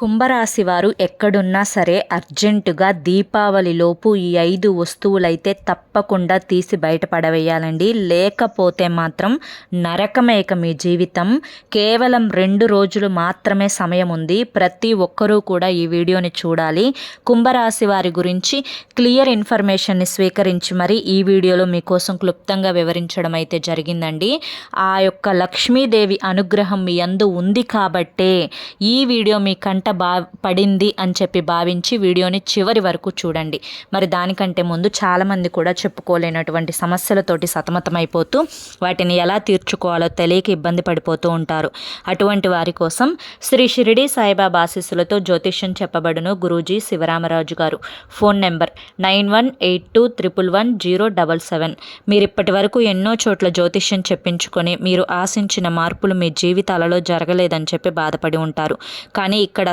కుంభరాశి వారు ఎక్కడున్నా సరే అర్జెంటుగా దీపావళిలోపు ఈ ఐదు వస్తువులైతే తప్పకుండా తీసి బయటపడవేయాలండి లేకపోతే మాత్రం నరకమేక మీ జీవితం. కేవలం రెండు రోజులు మాత్రమే సమయం ఉంది. ప్రతి ఒక్కరూ కూడా ఈ వీడియోని చూడాలి. కుంభరాశి వారి గురించి క్లియర్ ఇన్ఫర్మేషన్ని స్వీకరించి మరి ఈ వీడియోలో మీకోసం క్లుప్తంగా వివరించడం అయితే జరిగిందండి. ఆ యొక్క లక్ష్మీదేవి అనుగ్రహం మీ అందు ఉంది కాబట్టే ఈ వీడియో మీ కంట బా పడింది అని చెప్పి భావించి వీడియోని చివరి వరకు చూడండి. మరి దానికంటే ముందు చాలామంది కూడా చెప్పుకోలేనటువంటి సమస్యలతోటి సతమతమైపోతూ వాటిని ఎలా తీర్చుకోవాలో తెలియక ఇబ్బంది పడిపోతూ ఉంటారు. అటువంటి వారి కోసం శ్రీ షిరిడి సాయిబాబా ఆశీస్సులతో జ్యోతిష్యం చెప్పబడును గురూజీ శివరామరాజు గారు. Phone number nine one eight two triple one zero double seven. మీరు ఇప్పటి వరకు ఎన్నో చోట్ల జ్యోతిష్యం చెప్పించుకొని మీరు ఆశించిన మార్పులు మీ జీవితాలలో జరగలేదని చెప్పి బాధపడి ఉంటారు. కానీ ఇక్కడ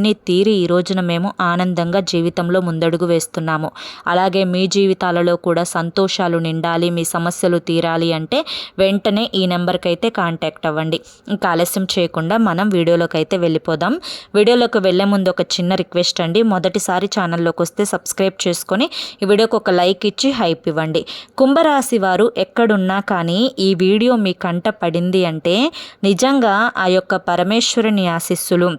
తీరి ఈ రోజున మేము ఆనందంగా జీవితంలో ముందడుగు వేస్తున్నాము. అలాగే మీ జీవితాలలో కూడా సంతోషాలు నిండాలి మీ సమస్యలు తీరాలి అంటే వెంటనే ఈ నెంబర్కి అయితే కాంటాక్ట్ అవ్వండి. ఇంకా ఆలస్యం చేయకుండా మనం వీడియోలోకి అయితే వెళ్ళిపోదాం. వీడియోలోకి వెళ్ళే ముందు ఒక చిన్న రిక్వెస్ట్ అండి. మొదటిసారి ఛానల్లోకి వస్తే సబ్స్క్రైబ్ చేసుకొని ఈ వీడియోకి ఒక లైక్ ఇచ్చి హైప్ ఇవ్వండి. కుంభరాశి వారు ఎక్కడున్నా కానీ ఈ వీడియో మీ కంట పడింది అంటే నిజంగా ఆ యొక్క పరమేశ్వరుని ఆశీస్సులు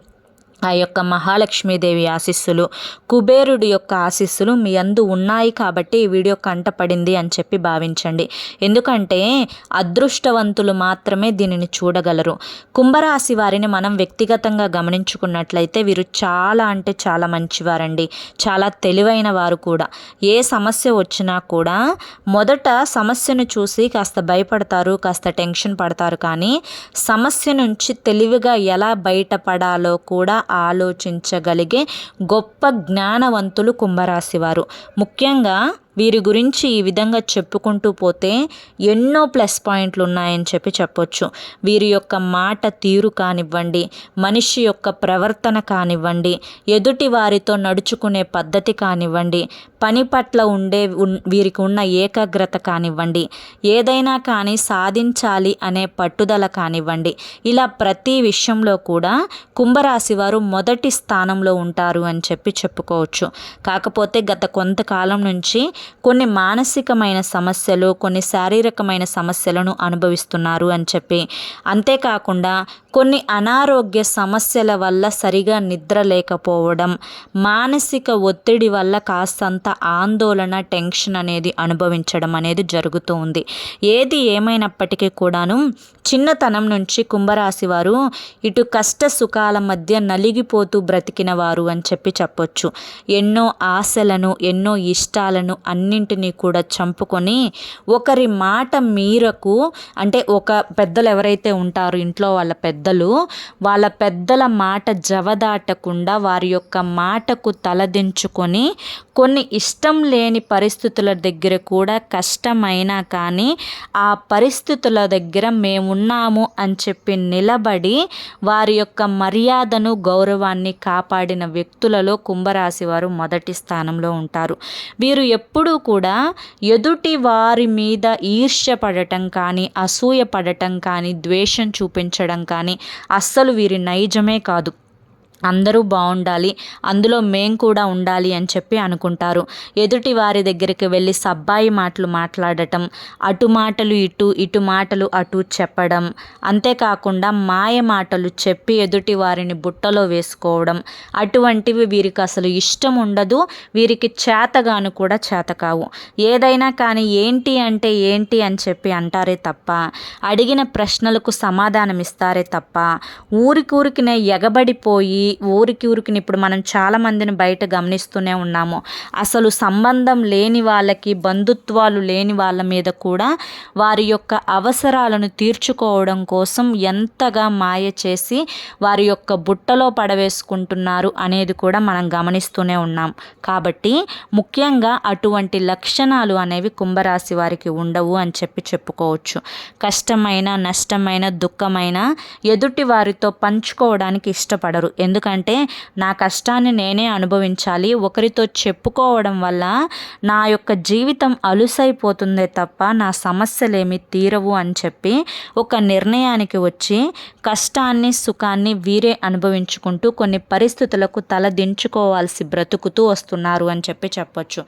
ఆ యొక్క మహాలక్ష్మీదేవి ఆశీస్సులు కుబేరుడి యొక్క ఆశీస్సులు మీ అందు ఉన్నాయి కాబట్టి ఈ వీడియో కంటపడింది అని చెప్పి భావించండి. ఎందుకంటే అదృష్టవంతులు మాత్రమే దీనిని చూడగలరు. కుంభరాశి వారిని మనం వ్యక్తిగతంగా గమనించుకున్నట్లయితే వీరు చాలా అంటే చాలా మంచివారండి. చాలా తెలివైన వారు కూడా. ఏ సమస్య వచ్చినా కూడా మొదట సమస్యను చూసి కాస్త భయపడతారు కాస్త టెన్షన్ పడతారు కానీ సమస్య నుంచి తెలివిగా ఎలా బయటపడాలో కూడా ఆలోచించగలిగే గొప్ప జ్ఞానవంతులు కుంభరాశి వారు ముఖ్యంగా వీరి గురించి ఈ విధంగా చెప్పుకుంటూ పోతే ఎన్నో ప్లస్ పాయింట్లు ఉన్నాయని చెప్పి చెప్పొచ్చు. వీరి యొక్క మాట తీరు కానివ్వండి మనిషి యొక్క ప్రవర్తన కానివ్వండి ఎదుటి వారితో నడుచుకునే పద్ధతి కానివ్వండి పని పట్ల ఉండే వీరికి ఉన్న ఏకాగ్రత కానివ్వండి ఏదైనా కానీ సాధించాలి అనే పట్టుదల కానివ్వండి. ఇలా ప్రతి విషయంలో కూడా కుంభరాశి వారు మొదటి స్థానంలో ఉంటారు అని చెప్పి చెప్పుకోవచ్చు. కాకపోతే గత కొంతకాలం నుంచి కొన్ని మానసికమైన సమస్యలు కొన్ని శారీరకమైన సమస్యలను అనుభవిస్తున్నారు అని చెప్పి. అంతేకాకుండా కొన్ని అనారోగ్య సమస్యల వల్ల సరిగా నిద్ర లేకపోవడం మానసిక ఒత్తిడి వల్ల కాస్తంత ఆందోళన టెన్షన్ అనేది అనుభవించడం అనేది జరుగుతూ ఉంది. ఏది ఏమైనప్పటికీ కూడాను చిన్నతనం నుంచి కుంభరాశి వారు ఇటు కష్ట సుఖాల మధ్య నలిగిపోతూ బ్రతికిన వారు అని చెప్పి చెప్పొచ్చు. ఎన్నో ఆశలను ఎన్నో ఇష్టాలను అన్నింటినీ కూడా చంపుకొని ఒకరి మాట మీరకు అంటే ఒక పెద్దలు ఎవరైతే ఉంటారో ఇంట్లో వాళ్ళ పెద్దలు వాళ్ళ పెద్దల మాట జవదాటకుండా వారి యొక్క మాటకు తలదించుకొని కొన్ని ఇష్టం లేని పరిస్థితుల దగ్గర కూడా కష్టమైనా కానీ ఆ పరిస్థితుల దగ్గర మేమున్నాము అని చెప్పి నిలబడి వారి యొక్క మర్యాదను గౌరవాన్ని కాపాడిన వ్యక్తులలో కుంభరాశి వారు మొదటి స్థానంలో ఉంటారు. వీరు ఎప్పుడు కూడా ఎదుటి వారి మీద ఈర్ష్య పడటం కానీ అసూయ పడటం కానీ ద్వేషం చూపించడం కానీ అస్సలు వీరి నైజమే కాదు. అందరూ బాగుండాలి అందులో మేం కూడా ఉండాలి అని చెప్పి అనుకుంటారు. ఎదుటి వారి దగ్గరికి వెళ్ళి సబ్బాయి మాటలు మాట్లాడటం అటు మాటలు ఇటు ఇటు మాటలు అటు చెప్పడం అంతేకాకుండా మాయ మాటలు చెప్పి ఎదుటి వారిని బుట్టలో వేసుకోవడం అటువంటివి వీరికి అసలు ఇష్టం ఉండదు వీరికి చేతగాను కూడా చేత కావు. ఏదైనా కానీ ఏంటి అంటే ఏంటి అని చెప్పి అంటారే తప్ప అడిగిన ప్రశ్నలకు సమాధానం ఇస్తారే తప్ప ఊరికూరికినే ఎగబడిపోయి ఊరికి ఊరికి ఇప్పుడు మనం చాలా మందిని బయట గమనిస్తూనే ఉన్నాము. అసలు సంబంధం లేని వాళ్ళకి బంధుత్వాలు లేని వాళ్ళ మీద కూడా వారి యొక్క అవసరాలను తీర్చుకోవడం కోసం ఎంతగా మాయ చేసి వారి యొక్క బుట్టలో పడవేసుకుంటున్నారు అనేది కూడా మనం గమనిస్తూనే ఉన్నాం. కాబట్టి ముఖ్యంగా అటువంటి లక్షణాలు అనేవి కుంభరాశి వారికి ఉండవు అని చెప్పి చెప్పుకోవచ్చు. కష్టమైన నష్టమైన దుఃఖమైన ఎదుటి వారితో పంచుకోవడానికి ఇష్టపడరు. ఎందుకంటే నా కష్టాన్ని నేనే అనుభవించాలి. ఒకరితో చెప్పుకోవడం వల్ల నా యొక్క జీవితం అలుసైపోతుందే తప్ప నా సమస్యలేమి తీరవు అని చెప్పి ఒక నిర్ణయానికి వచ్చి కష్టాన్ని సుఖాన్ని వీరే అనుభవించుకుంటూ కొన్ని పరిస్థితులకు తల దించుకోవాల్సి బ్రతుకుతూ వస్తున్నారు అని చెప్పి చెప్పొచ్చు.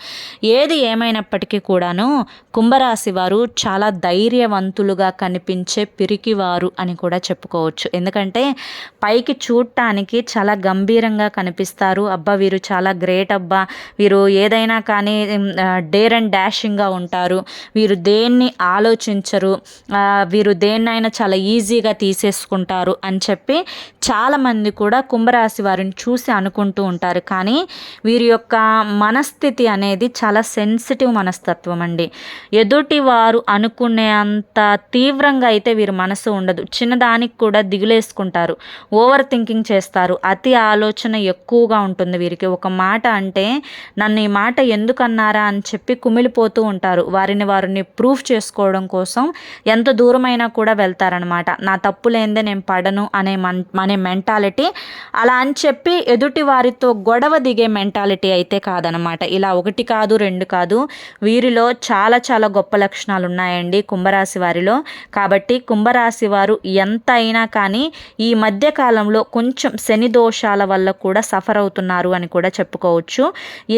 ఏది ఏమైనప్పటికీ కూడాను కుంభరాశి వారు చాలా ధైర్యవంతులుగా కనిపించే పిరికివారు అని కూడా చెప్పుకోవచ్చు. ఎందుకంటే పైకి చూడటానికి చాలా చాలా గంభీరంగా కనిపిస్తారు. అబ్బా వీరు చాలా గ్రేట్ అబ్బా. వీరు ఏదైనా కానీ డేర్ అండ్ డాషింగ్గా ఉంటారు. వీరు దేన్ని ఆలోచించరు. వీరు దేన్నైనా చాలా ఈజీగా తీసేసుకుంటారు అని చెప్పి చాలామంది కూడా కుంభరాశి వారిని చూసి అనుకుంటూ ఉంటారు. కానీ వీరి యొక్క మనస్థితి అనేది చాలా సెన్సిటివ్ మనస్తత్వం అండి. ఎదుటి వారు అనుకునే అంత తీవ్రంగా అయితే వీరి మనసు ఉండదు. చిన్నదానికి కూడా దిగులేసుకుంటారు. ఓవర్ థింకింగ్ చేస్తారు. అతి ఆలోచన ఎక్కువగా ఉంటుంది వీరికి. ఒక మాట అంటే నన్ను ఈ మాట ఎందుకు అన్నారా అని చెప్పి కుమిలిపోతూ ఉంటారు. వారిని వారిని ప్రూఫ్ చేసుకోవడం కోసం ఎంత దూరమైనా కూడా వెళ్తారనమాట నా తప్పు లేనిదే నేను పడను అనే మన్ అనే మెంటాలిటీ. అలా అని చెప్పి ఎదుటి వారితో గొడవ దిగే మెంటాలిటీ అయితే కాదనమాట ఇలా ఒకటి కాదు రెండు కాదు. వీరిలో చాలా చాలా గొప్ప లక్షణాలు ఉన్నాయండి కుంభరాశి వారిలో. కాబట్టి కుంభరాశి వారు ఎంత అయినా కానీ ఈ మధ్య కాలంలో కొంచెం శని దోషాల వల్ల కూడా సఫర్ అవుతున్నారు అని కూడా చెప్పుకోవచ్చు.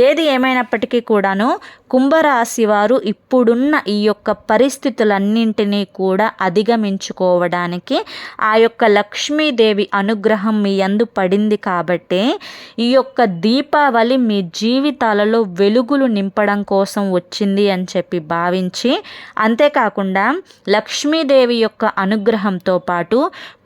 ఏది ఏమైనప్పటికీ కూడాను కుంభరాశి వారు ఇప్పుడున్న ఈ యొక్క పరిస్థితులన్నింటినీ కూడా అధిగమించుకోవడానికి ఆ యొక్క లక్ష్మీదేవి అనుగ్రహం మీ అందు పడింది కాబట్టే ఈ యొక్క దీపావళి మీ జీవితాలలో వెలుగులు నింపడం కోసం వచ్చింది అని చెప్పి భావించి అంతేకాకుండా లక్ష్మీదేవి యొక్క అనుగ్రహంతో పాటు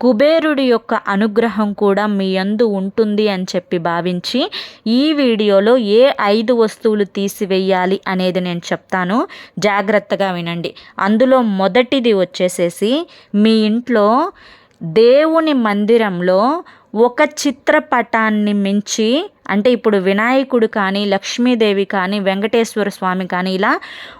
కుబేరుడి యొక్క అనుగ్రహం కూడా మీ అందు ఉంటుంది అని చెప్పి భావించి ఈ వీడియోలో ఏ ఐదు వస్తువులు తీసివేయాలి అనేది నేను చెప్తాను. జాగ్రత్తగా వినండి. అందులో మొదటిది వచ్చేసేసి మీ ఇంట్లో దేవుని మందిరంలో ఒక చిత్రపటాన్ని మించి అంటే ఇప్పుడు వినాయకుడు కానీ లక్ష్మీదేవి కానీ వెంకటేశ్వర స్వామి కానీ ఇలా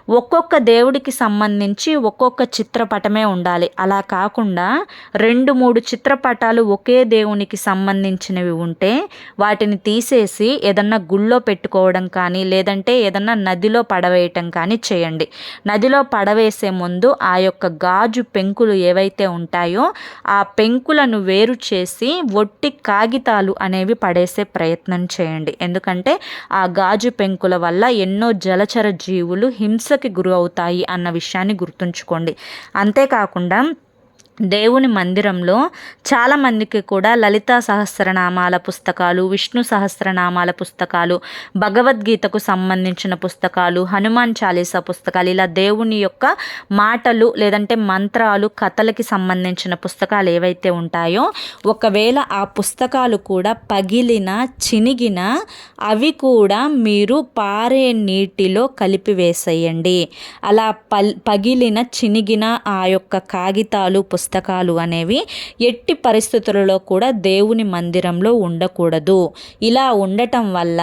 ఒక్కొక్క దేవుడికి సంబంధించి ఒక్కొక్క చిత్రపటమే ఉండాలి. అలా కాకుండా రెండు మూడు చిత్రపటాలు ఒకే దేవునికి సంబంధించినవి ఉంటే వాటిని తీసేసి ఏదన్నా గుళ్ళో పెట్టుకోవడం కానీ లేదంటే ఏదన్నా నదిలో పడవేయటం కానీ చేయండి. నదిలో పడవేసే ముందు ఆ యొక్క గాజు పెంకులు ఏవైతే ఉంటాయో ఆ పెంకులను వేరు చేసి ఒట్టి కాగితాలు అనేవి పడేసే ప్రయత్నం చేయండి. ఎందుకంటే ఆ గాజు పెంకుల వల్ల ఎన్నో జలచర జీవులు హింసకి గురి అవుతాయి అన్న విషయాన్ని గుర్తుంచుకోండి. అంతేకాకుండా దేవుని మందిరంలో చాలామందికి కూడా లలితా సహస్రనామాల పుస్తకాలు విష్ణు సహస్రనామాల పుస్తకాలు భగవద్గీతకు సంబంధించిన పుస్తకాలు హనుమాన్ చాలీసా పుస్తకాలు ఇలా దేవుని యొక్క మాటలు లేదంటే మంత్రాలు కథలకి సంబంధించిన పుస్తకాలు ఏవైతే ఉంటాయో ఒకవేళ ఆ పుస్తకాలు కూడా పగిలిన చినిగిన అవి కూడా మీరు పారే నీటిలో కలిపివేసేయండి. అలా పగిలిన చినిగిన ఆ యొక్క కాగితాలు పుస్తకాలు పుస్తకాలు అనేవి ఎట్టి పరిస్థితులలో కూడా దేవుని మందిరంలో ఉండకూడదు. ఇలా ఉండటం వల్ల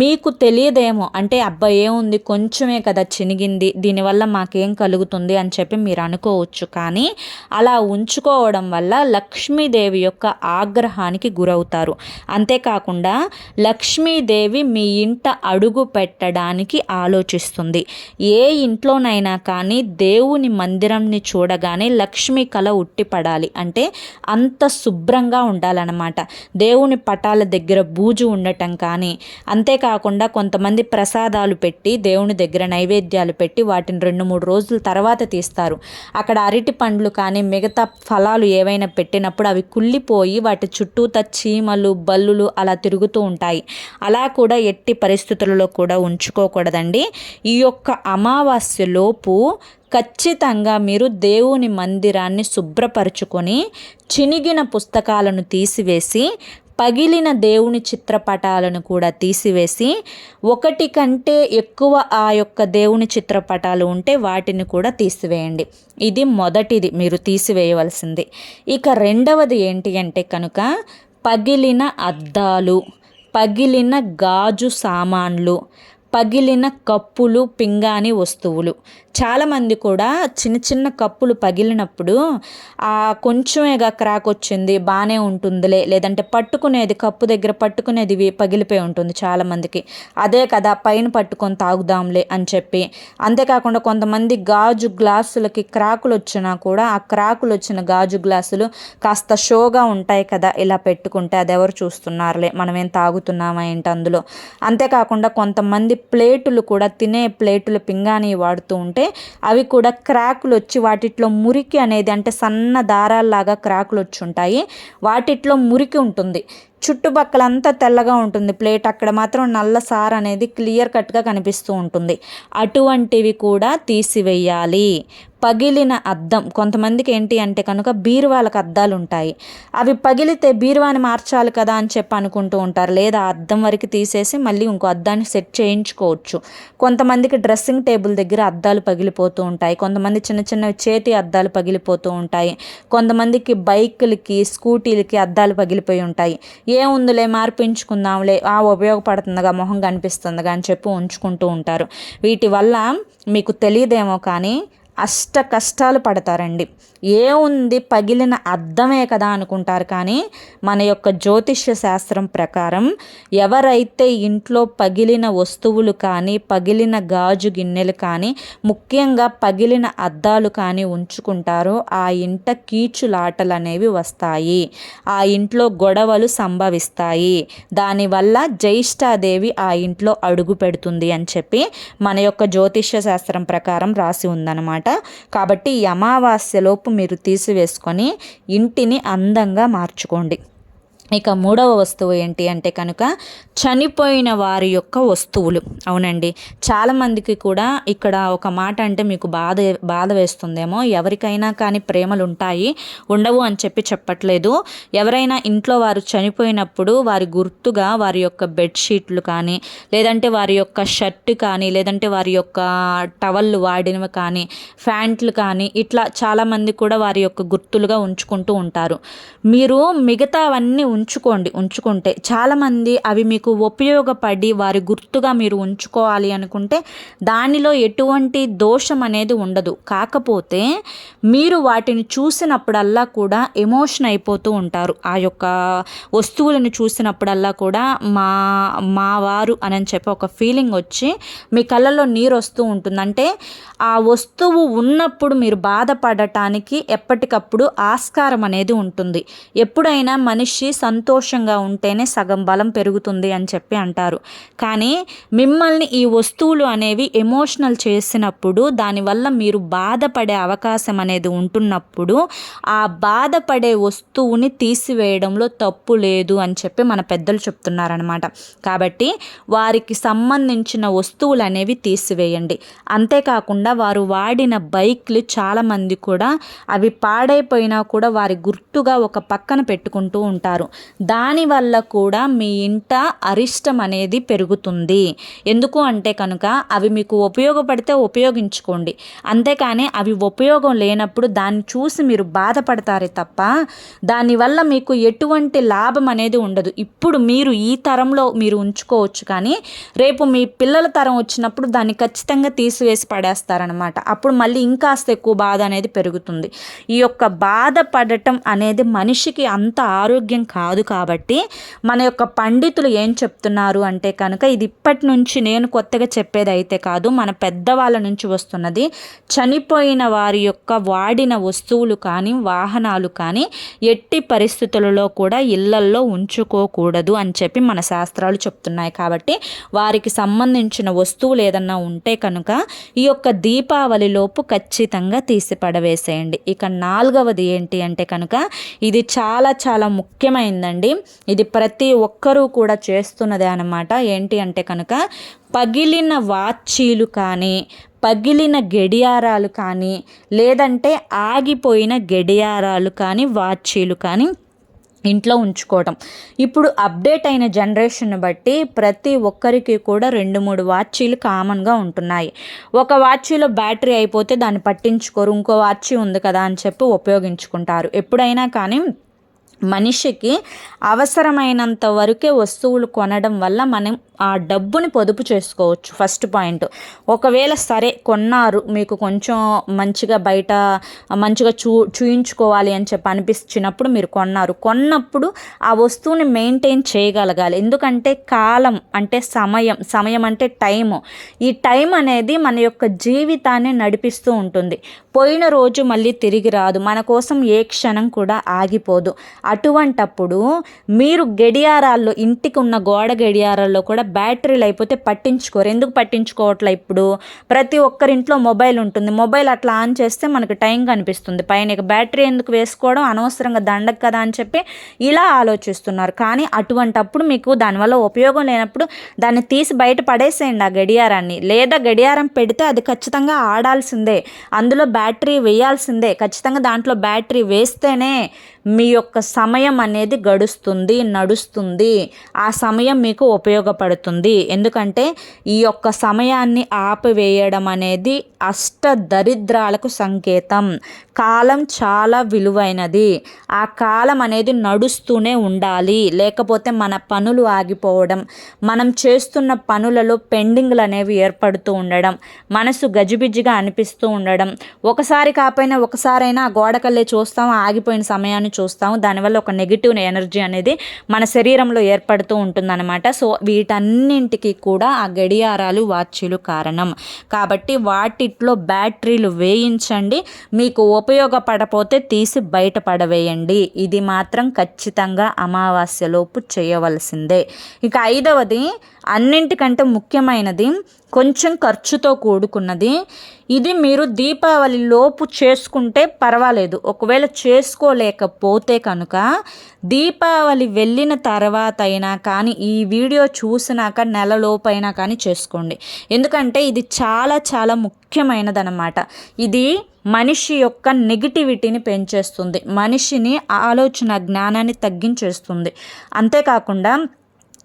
మీకు తెలియదేమో అంటే అబ్బాయి ఏముంది కొంచెమే కదా చినిగింది దీనివల్ల మాకేం కలుగుతుంది అని చెప్పి మీరు అనుకోవచ్చు. కానీ అలా ఉంచుకోవడం వల్ల లక్ష్మీదేవి యొక్క ఆగ్రహానికి గురవుతారు. అంతేకాకుండా లక్ష్మీదేవి మీ ఇంట అడుగు పెట్టడానికి ఆలోచిస్తుంది. ఏ ఇంట్లోనైనా కానీ దేవుని మందిరంని చూడగానే లక్ష్మీ కళ ఉట్టిపడాలి అంటే అంత శుభ్రంగా ఉండాలన్నమాట. దేవుని పటాల దగ్గర బూజు ఉండటం కానీ అంతేకాకుండా కొంతమంది ప్రసాదాలు పెట్టి దేవుని దగ్గర నైవేద్యాలు పెట్టి వాటిని రెండు మూడు రోజుల తర్వాత తీస్తారు. అక్కడ అరటి పండ్లు కానీ మిగతా ఫలాలు ఏవైనా పెట్టినప్పుడు అవి కుళ్ళిపోయి వాటి చుట్టూత చీమలు బల్లులు అలా తిరుగుతూ ఉంటాయి. అలా కూడా ఎట్టి పరిస్థితులలో కూడా ఉంచుకోకూడదండి. ఈ యొక్క అమావాస్యలోపు ఖచ్చితంగా మీరు దేవుని మందిరాన్ని శుభ్రపరుచుకొని చినిగిన పుస్తకాలను తీసివేసి పగిలిన దేవుని చిత్రపటాలను కూడా తీసివేసి ఒకటి కంటే ఎక్కువ ఆ యొక్క దేవుని చిత్రపటాలు ఉంటే వాటిని కూడా తీసివేయండి. ఇది మొదటిది మీరు తీసివేయవలసింది. ఇక రెండవది ఏంటి అంటే కనుక పగిలిన అద్దాలు పగిలిన గాజు సామాన్లు పగిలిన కప్పులు పింగాణి వస్తువులు. చాలామంది కూడా చిన్న చిన్న కప్పులు పగిలినప్పుడు ఆ కొంచెమేగా క్రాక్ వచ్చింది బాగానే ఉంటుందిలే. లేదంటే పట్టుకునేది కప్పు దగ్గర పట్టుకునేది పగిలిపోయి ఉంటుంది చాలామందికి అదే కదా పైన పట్టుకొని తాగుదాంలే అని చెప్పి. అంతేకాకుండా కొంతమంది గాజు గ్లాసులకి క్రాకులు వచ్చినా కూడా ఆ క్రాకులు వచ్చిన గాజు గ్లాసులు కాస్త షోగా ఉంటాయి కదా ఇలా పెట్టుకుంటే అది ఎవరు చూస్తున్నారులే మనం ఏం తాగుతున్నామా ఏంటి అందులో? అంతేకాకుండా కొంతమంది ప్లేటులు కూడా తినే ప్లేటులు పింగాణి వాడుతూ ఉంటే అవి కూడా క్రాకులు వచ్చి వాటిట్లో మురికి అనేది అంటే సన్న దారాల్లాగా క్రాకులు వచ్చి ఉంటాయి. వాటిట్లో మురికి ఉంటుంది. చుట్టుపక్కలంతా తెల్లగా ఉంటుంది. ప్లేట్ అక్కడ మాత్రం నల్ల సార్ అనేది క్లియర్ కట్గా కనిపిస్తూ ఉంటుంది. అటువంటివి కూడా తీసివేయాలి. పగిలిన అద్దం. కొంతమందికి ఏంటి అంటే కనుక బీరువాలకు అద్దాలు ఉంటాయి. అవి పగిలితే బీరువాని మార్చాలి కదా అని చెప్పి అనుకుంటూ ఉంటారు. లేదా అద్దం వరకు తీసేసి మళ్ళీ ఇంకో అద్దాన్ని సెట్ చేయించుకోవచ్చు. కొంతమందికి డ్రెస్సింగ్ టేబుల్ దగ్గర అద్దాలు పగిలిపోతూ ఉంటాయి. కొంతమంది చిన్న చిన్న చేతి అద్దాలు పగిలిపోతూ ఉంటాయి. కొంతమందికి బైకులకి స్కూటీలకి అద్దాలు పగిలిపోయి ఉంటాయి. ఏముందిలే మార్పించుకుందాంలే ఆ ఉపయోగపడుతుందిగా మొహం కనిపిస్తుందిగా అని చెప్పి ఉంచుకుంటూ ఉంటారు. వీటి వల్ల మీకు తెలియదేమో కానీ అష్ట కష్టాలు పడతారండి. ఏముంది? పగిలిన అద్దమే కదా అనుకుంటారు. కానీ మన యొక్క జ్యోతిష్య శాస్త్రం ప్రకారం ఎవరైతే ఇంట్లో పగిలిన వస్తువులు కానీ పగిలిన గాజు గిన్నెలు కానీ ముఖ్యంగా పగిలిన అద్దాలు కానీ ఉంచుకుంటారో ఆ ఇంట కీచులాటలు అనేవి వస్తాయి. ఆ ఇంట్లో గొడవలు సంభవిస్తాయి. దానివల్ల జ్యేష్ఠాదేవి ఆ ఇంట్లో అడుగు పెడుతుంది అని చెప్పి మన యొక్క జ్యోతిష్య శాస్త్రం ప్రకారం రాసి ఉందన్నమాట. కాబట్టి ఈ అమావాస్యలోపు మీరు తీసివేసుకొని ఇంటిని అందంగా మార్చుకోండి. ఇక మూడవ వస్తువు ఏంటి అంటే కనుక చనిపోయిన వారి యొక్క వస్తువులు. అవునండి. చాలామందికి కూడా ఇక్కడ ఒక మాట అంటే మీకు బాధ బాధ వేస్తుందేమో. ఎవరికైనా కానీ ప్రేమలు ఉంటాయి ఉండవు అని చెప్పి చెప్పట్లేదు. ఎవరైనా ఇంట్లో వారు చనిపోయినప్పుడు వారి గుర్తుగా వారి యొక్క బెడ్షీట్లు కానీ లేదంటే వారి యొక్క షర్ట్ కానీ లేదంటే వారి యొక్క టవల్లు వాడినవి కానీ ఫ్యాంట్లు కానీ ఇట్లా చాలామంది కూడా వారి యొక్క గుర్తులుగా ఉంచుకుంటూ ఉంటారు. మీరు మిగతావన్నీ ఉంచుకోండి ఉంచుకుంటే. చాలామంది అవి మీకు ఉపయోగపడి వారి గుర్తుగా మీరు ఉంచుకోవాలి అనుకుంటే దానిలో ఎటువంటి దోషం అనేది ఉండదు. కాకపోతే మీరు వాటిని చూసినప్పుడల్లా కూడా ఎమోషన్ అయిపోతూ ఉంటారు. ఆ యొక్క వస్తువులను చూసినప్పుడల్లా కూడా మా మా వారు అని చెప్పి ఒక ఫీలింగ్ వచ్చి మీ కళ్ళల్లో నీరు వస్తూ ఉంటుంది. అంటే ఆ వస్తువు ఉన్నప్పుడు మీరు బాధపడటానికి ఎప్పటికప్పుడు ఆస్కారం అనేది ఉంటుంది. ఎప్పుడైనా మనిషి సంతోషంగా ఉంటేనే సగం బలం పెరుగుతుంది అని చెప్పి అంటారు. కానీ మిమ్మల్ని ఈ వస్తువులు అనేవి ఎమోషనల్ చేసినప్పుడు దానివల్ల మీరు బాధపడే అవకాశం అనేది ఉంటున్నప్పుడు ఆ బాధపడే వస్తువుని తీసివేయడంలో తప్పు లేదు అని చెప్పి మన పెద్దలు చెప్తున్నారనమాట కాబట్టి వారికి సంబంధించిన వస్తువులు అనేవి తీసివేయండి. అంతేకాకుండా వారు వాడిన బైక్లు చాలామంది కూడా అవి పాడైపోయినా కూడా వారి గుర్తుగా ఒక పక్కన పెట్టుకుంటూ ఉంటారు. దానివల్ల కూడా మీ ఇంట అరిష్టం అనేది పెరుగుతుంది. ఎందుకు అంటే కనుక అవి మీకు ఉపయోగపడితే ఉపయోగించుకోండి. అంతేకాని అవి ఉపయోగం లేనప్పుడు దాన్ని చూసి మీరు బాధపడతారే తప్ప దానివల్ల మీకు ఎటువంటి లాభం అనేది ఉండదు. ఇప్పుడు మీరు ఈ తరంలో మీరు ఉంచుకోవచ్చు కానీ రేపు మీ పిల్లల తరం వచ్చినప్పుడు దాన్ని ఖచ్చితంగా తీసివేసి పడేస్తారు. అనమాట అప్పుడు మళ్ళీ ఇంకాస్త ఎక్కువ బాధ అనేది పెరుగుతుంది. ఈ యొక్క బాధపడటం అనేది మనిషికి అంత ఆరోగ్యం కాదు కాబట్టి మన యొక్క పండితులు ఏం చెప్తున్నారు అంటే కనుక ఇది ఇప్పటి నుంచి నేను కొత్తగా చెప్పేది అయితే కాదు మన పెద్దవాళ్ళ నుంచి వస్తున్నది. చనిపోయిన వారి యొక్క వాడిన వస్తువులు కానీ వాహనాలు కానీ ఎట్టి పరిస్థితులలో కూడా ఇళ్ళల్లో ఉంచుకోకూడదు అని చెప్పి మన శాస్త్రాలు చెప్తున్నాయి. కాబట్టి వారికి సంబంధించిన వస్తువులు ఏదన్నా ఉంటే కనుక ఈ యొక్క దీపావళిలోపు ఖచ్చితంగా తీసి పడవేసేయండి. ఇక నాలుగవది ఏంటి అంటే కనుక ఇది చాలా చాలా ముఖ్యమైందండి. ఇది ప్రతి ఒక్కరూ కూడా చేస్తున్నదే అనమాట ఏంటి అంటే కనుక పగిలిన వాచీలు కానీ పగిలిన గడియారాలు కానీ లేదంటే ఆగిపోయిన గడియారాలు కానీ వాచీలు కానీ ఇంట్లో ఉంచుకోవటం. ఇప్పుడు అప్డేట్ అయిన జనరేషన్ బట్టి ప్రతి ఒక్కరికి కూడా రెండు మూడు వాచీలు కామన్గా ఉంటున్నాయి. ఒక వాచీలో బ్యాటరీ అయిపోతే దాన్ని పట్టించుకోరు. ఇంకో వాచీ ఉంది కదా అని చెప్పి ఉపయోగించుకుంటారు. ఎప్పుడైనా కానీ మనిషికి అవసరమైనంత వరకే వస్తువులు కొనడం వల్ల మనం ఆ డబ్బుని పొదుపు చేసుకోవచ్చు ఫస్ట్ పాయింట్ ఒకవేళ సరే కొన్నారు మీకు కొంచెం మంచిగా బయట మంచిగా చూ చూయించుకోవాలి అని చెప్పి అనిపించినప్పుడు మీరు కొన్నారు. కొన్నప్పుడు ఆ వస్తువుని మెయింటైన్ చేయగలగాలి. ఎందుకంటే కాలం అంటే సమయం సమయం అంటే టైము. ఈ టైం అనేది మన యొక్క జీవితాన్ని నడిపిస్తూ ఉంటుంది. పోయిన రోజు మళ్ళీ తిరిగి రాదు. మన కోసం ఏ క్షణం కూడా ఆగిపోదు. అటువంటప్పుడు మీరు గడియారాల్లో ఇంటికి ఉన్న గోడ గడియారాల్లో కూడా బ్యాటరీలు అయిపోతే పట్టించుకోరు. ఎందుకు పట్టించుకోవట్లే ఇప్పుడు? ప్రతి ఒక్కరింట్లో మొబైల్ ఉంటుంది. మొబైల్ అట్లా ఆన్ చేస్తే మనకు టైం కనిపిస్తుంది. పైన బ్యాటరీ ఎందుకు వేసుకోవడం? అనవసరంగా దండకు కదా అని చెప్పి ఇలా ఆలోచిస్తున్నారు. కానీ అటువంటప్పుడు మీకు దానివల్ల ఉపయోగం లేనప్పుడు దాన్ని తీసి బయట పడేసేయండి ఆ గడియారాన్ని. లేదా గడియారం పెడితే అది ఖచ్చితంగా ఆడాల్సిందే. అందులో బ్యాటరీ వేయాల్సిందే. ఖచ్చితంగా దాంట్లో బ్యాటరీ వేస్తేనే మీ యొక్క సమయం అనేది గడుస్తుంది నడుస్తుంది. ఆ సమయం మీకు ఉపయోగపడుతుంది. ఎందుకంటే ఈ యొక్క సమయాన్ని ఆపివేయడం అనేది అష్ట దరిద్రాలకు సంకేతం. కాలం చాలా విలువైనది. ఆ కాలం అనేది నడుస్తూనే ఉండాలి. లేకపోతే మన పనులు ఆగిపోవడం మనం చేస్తున్న పనులలో పెండింగ్లు అనేవి ఏర్పడుతూ ఉండడం మనసు గజిబిజిగా అనిపిస్తూ ఉండడం. ఒకసారి కాకపోయినా ఒకసారైనా ఆ గోడకల్లే చూస్తాం ఆగిపోయిన సమయాన్ని చూస్తాము. దానివల్ల ఒక నెగిటివ్ ఎనర్జీ అనేది మన శరీరంలో ఏర్పడుతూ ఉంటుందన్నమాట. సో వీటన్నింటికి కూడా ఆ గడియారాలు వాచీలు కారణం. కాబట్టి వాటిట్లో బ్యాటరీలు వేయించండి. మీకు ఉపయోగపడపోతే తీసి బయట పడవేయండి. ఇది మాత్రం ఖచ్చితంగా అమావాస్యలోపు చేయవలసిందే. ఇక ఐదవది అన్నింటికంటే ముఖ్యమైనది కొంచెం ఖర్చుతో కూడుకున్నది. ఇది మీరు దీపావళి లోపు చేసుకుంటే పర్వాలేదు. ఒకవేళ చేసుకోలేకపోతే కనుక దీపావళి వెళ్ళిన తర్వాత అయినా కానీ ఈ వీడియో చూసినాక నెలలోపైనా కానీ చేసుకోండి. ఎందుకంటే ఇది చాలా చాలా ముఖ్యమైనదనమాట ఇది మనిషి యొక్క నెగిటివిటీని పెంచేస్తుంది. మనిషిని ఆలోచన జ్ఞానాన్ని తగ్గించేస్తుంది. అంతేకాకుండా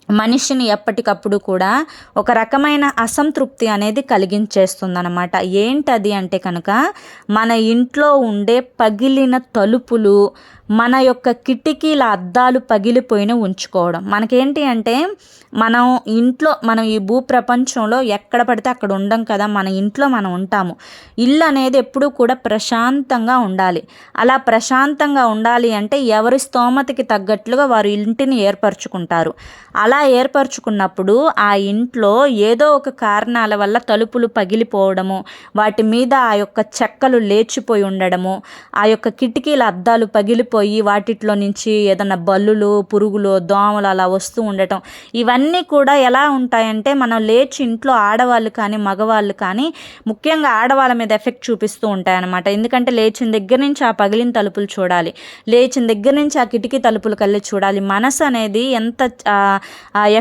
మనిషిని ఎప్పటికప్పుడు కూడా ఒక రకమైన అసంతృప్తి అనేది కలిగించేస్తుందన్నమాట. ఏంటది అంటే కనుక మన ఇంట్లో ఉండే పగిలిన తలుపులు మన యొక్క కిటికీల అద్దాలు పగిలిపోయిన ఉంచుకోవడం. మనకేంటి అంటే మనం ఇంట్లో మనం ఈ భూ ప్రపంచంలో ఎక్కడ పడితే అక్కడ ఉండం కదా మన ఇంట్లో మనం ఉంటాము. ఇల్లు అనేది ఎప్పుడూ కూడా ప్రశాంతంగా ఉండాలి. అలా ప్రశాంతంగా ఉండాలి అంటే ఎవరి స్తోమతకి తగ్గట్లుగా వారు ఇంటిని ఏర్పరచుకుంటారు. అలా ఏర్పరచుకున్నప్పుడు ఆ ఇంట్లో ఏదో ఒక కారణాల వల్ల తలుపులు పగిలిపోవడము వాటి మీద ఆ యొక్క చెక్కలు లేచిపోయి ఉండడము ఆ యొక్క కిటికీల అద్దాలు పగిలిపోయి వాటిలో వాటిట్లో నుంచి ఏదైనా బల్లులు పురుగులు దోమలు అలా వస్తూ ఉండటం ఇవన్నీ కూడా ఎలా ఉంటాయంటే మనం లేచి ఇంట్లో ఆడవాళ్ళు కానీ మగవాళ్ళు కానీ ముఖ్యంగా ఆడవాళ్ళ మీద ఎఫెక్ట్ చూపిస్తూ ఉంటాయన్నమాట. ఎందుకంటే లేచిన దగ్గర నుంచి ఆ పగిలిన తలుపులు చూడాలి. లేచిన దగ్గర నుంచి ఆ కిటికీ తలుపులు కళ్ళి చూడాలి. మనసు అనేది ఎంత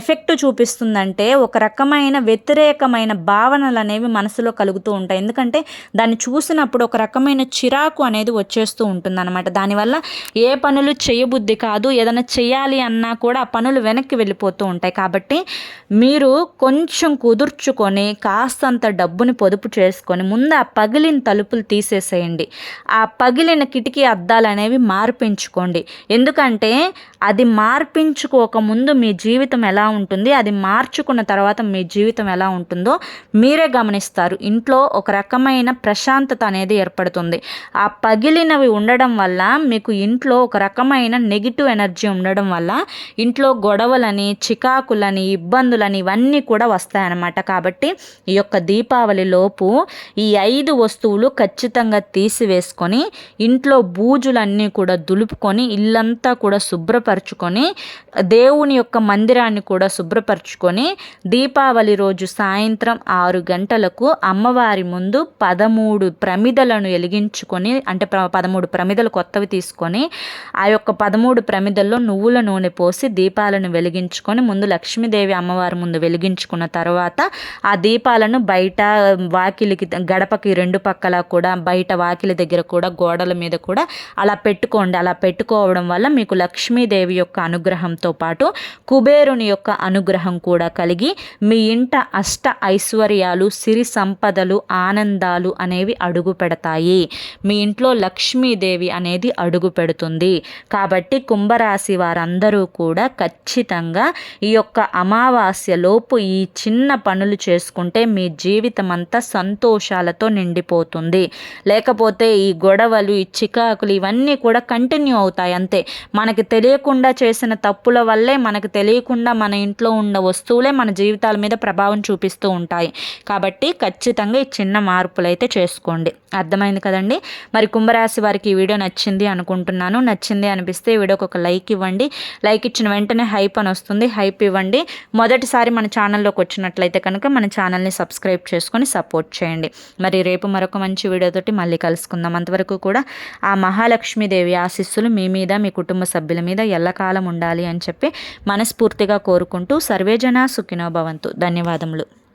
ఎఫెక్ట్ చూపిస్తుందంటే ఒక రకమైన వ్యతిరేకమైన భావనలు అనేవి మనసులో కలుగుతూ ఉంటాయి. ఎందుకంటే దాన్ని చూసినప్పుడు ఒక రకమైన చిరాకు అనేది వచ్చేస్తూ ఉంటుంది అనమాట దానివల్ల ఏ పనులు చేయబుద్ధి కాదు. ఏదైనా చేయాలి అన్నా కూడా ఆ పనులు వెనక్కి వెళ్ళిపోతూ ఉంటాయి. కాబట్టి మీరు కొంచెం కుదుర్చుకొని కాస్తంత డబ్బుని పొదుపు చేసుకొని ముందు ఆ పగిలిన తలుపులు తీసేసేయండి. ఆ పగిలిన కిటికీ అద్దాలు అనేవి మార్పించుకోండి. ఎందుకంటే అది మార్పించుకోక ముందు మీ జీవితం ఎలా ఉంటుంది అది మార్చుకున్న తర్వాత మీ జీవితం ఎలా ఉంటుందో మీరే గమనిస్తారు. ఇంట్లో ఒక రకమైన ప్రశాంతత అనేది ఏర్పడుతుంది. ఆ పగిలినవి ఉండడం వల్ల మీకు ఇంట్లో ఒక రకమైన నెగిటివ్ ఎనర్జీ ఉండడం వల్ల ఇంట్లో గొడవలని చికాకులని ఇబ్బందులని ఇవన్నీ కూడా వస్తాయన్నమాట. కాబట్టి ఈ యొక్క దీపావళి లోపు ఈ ఐదు వస్తువులు ఖచ్చితంగా తీసివేసుకొని ఇంట్లో బూజులన్నీ కూడా దులుపుకొని ఇల్లంతా కూడా శుభ్రపరచుకొని దేవుని యొక్క మందిరాన్ని కూడా శుభ్రపరచుకొని దీపావళి రోజు సాయంత్రం ఆరు గంటలకు అమ్మవారి ముందు పదమూడు ప్రమిదలను వెలిగించుకొని అంటే పదమూడు ప్రమిదలు కొత్తవి తీసుకొని ఆ యొక్క పదమూడు ప్రమిదల్లో నువ్వుల నూనె పోసి దీపాలను వెలిగించుకొని ముందు లక్ష్మీదేవి అమ్మవారి ముందు వెలిగించుకున్న తర్వాత ఆ దీపాలను బయట వాకిలికి గడపకి రెండు పక్కల కూడా బయట వాకిలి దగ్గర కూడా గోడల మీద కూడా అలా పెట్టుకోండి. అలా పెట్టుకోవడం వల్ల మీకు లక్ష్మీదేవి యొక్క అనుగ్రహంతో పాటు కుబేరుని యొక్క అనుగ్రహం కూడా కలిగి మీ ఇంట అష్ట ఐశ్వర్యాలు సిరి సంపదలు ఆనందాలు అనేవి అడుగు పెడతాయి. మీ ఇంట్లో లక్ష్మీదేవి అనేది అడుగు పెడుతుంది. కాబట్టి కుంభరాశి వారందరూ కూడా ఖచ్చితంగా ఈ యొక్క అమావాస్యలోపు ఈ చిన్న పనులు చేసుకుంటే మీ జీవితం అంతా సంతోషాలతో నిండిపోతుంది. లేకపోతే ఈ గొడవలు ఈ చికాకులు ఇవన్నీ కూడా కంటిన్యూ అవుతాయి అంతే. మనకి తెలియకుండా చేసిన తప్పుల వల్లే మనకు తెలియకుండా మన ఇంట్లో ఉన్న వస్తువులే మన జీవితాల మీద ప్రభావం చూపిస్తూ ఉంటాయి. కాబట్టి ఖచ్చితంగా ఈ చిన్న మార్పులు అయితే చేసుకోండి. అర్థమైంది కదండి? మరి కుంభరాశి వారికి ఈ వీడియో నచ్చింది అనుకుంటున్నాను. నచ్చింది అనిపిస్తే ఈ వీడియోకి ఒక లైక్ ఇవ్వండి. లైక్ ఇచ్చిన వెంటనే హైప్ అని వస్తుంది. హైప్ ఇవ్వండి. మొదటిసారి మన ఛానల్లోకి వచ్చినట్లయితే కనుక మన ఛానల్ని సబ్స్క్రైబ్ చేసుకొని సపోర్ట్ చేయండి. మరి రేపు మరొక మంచి వీడియోతోటి మళ్ళీ కలుసుకుందాం. అంతవరకు కూడా ఆ మహాలక్ష్మీదేవి ఆశీస్సులు మీ మీద మీ కుటుంబ సభ్యుల మీద ఎల్లకాలం ఉండాలి అని చెప్పి మనస్ఫూర్తిగా కోరుకుంటూ సర్వేజన సుఖినో భవంతు. ధన్యవాదములు.